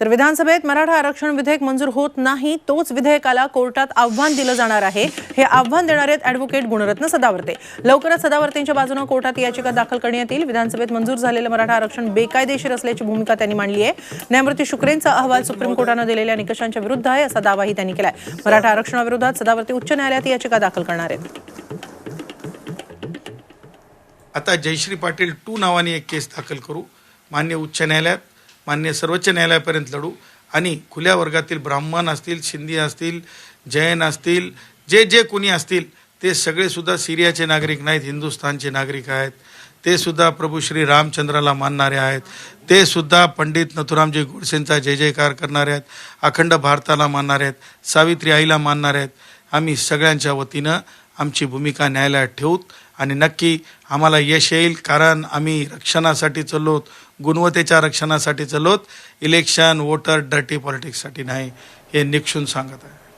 तर विधानसभेत मराठा आरक्षण विधेयक मंजूर होत नाही तोच विधेयकाला कोर्टात आव्हान दिलं जाणार आहे. हे आव्हान देणार आहेत अॅडव्होकेट गुणरत्न सदावर्ते. लवकरच सदावर्तेंच्या बाजूने कोर्टात याचिका दाखल करण्यात येईल विधानसभेत मंजूर झालेलं मराठा आरक्षण बेकायदेशीर असल्याची भूमिका त्यांनी मांडली आहे. न्यायमूर्ती शुक्रेंचा अहवाल सुप्रीम कोर्टानं दिलेल्या निकषांच्या विरुद्ध आहे असा दावाही त्यांनी केलाय. मराठा आरक्षणाविरोधात सदावर्ते उच्च न्यायालयात याचिका दाखल करणार आहेत. आता जयश्री पाटील टू नावाने एक केस दाखल करू. मान्य उच्च न्यायालयात. मान्य सर्वोच्च न्यायालयापर्यंत लढू. आणि खुल्या वर्गातील ब्राह्मण असतील सिंधी असतील जैन असतील जे जे कोणी असतील ते सगळेसुद्धा सिरियाचे नागरिक नाहीत हिंदुस्थानचे नागरिक आहेत. ते सुद्धा प्रभू श्री रामचंद्राला मानणारे आहेत. ते सुद्धा पंडित नथुरामजी गोडसेंचा जय जयकार करणारे आहेत. अखंड भारताला मानणारे आहेत. सावित्री आईला मानणारे आहेत. आम्ही सगळ्यांच्या वतीनं आमची भूमिका न्यायालयात ठेवूत आणि नक्की आम्हाला यश येईल कारण आम्ही रक्षणासाठी चाललोत गुणवत्तेच्या रक्षणासाठी चाललोत. इलेक्शन वोटर डर्टी पॉलिटिक्ससाठी नाही हे निक्षून सांगत आहे.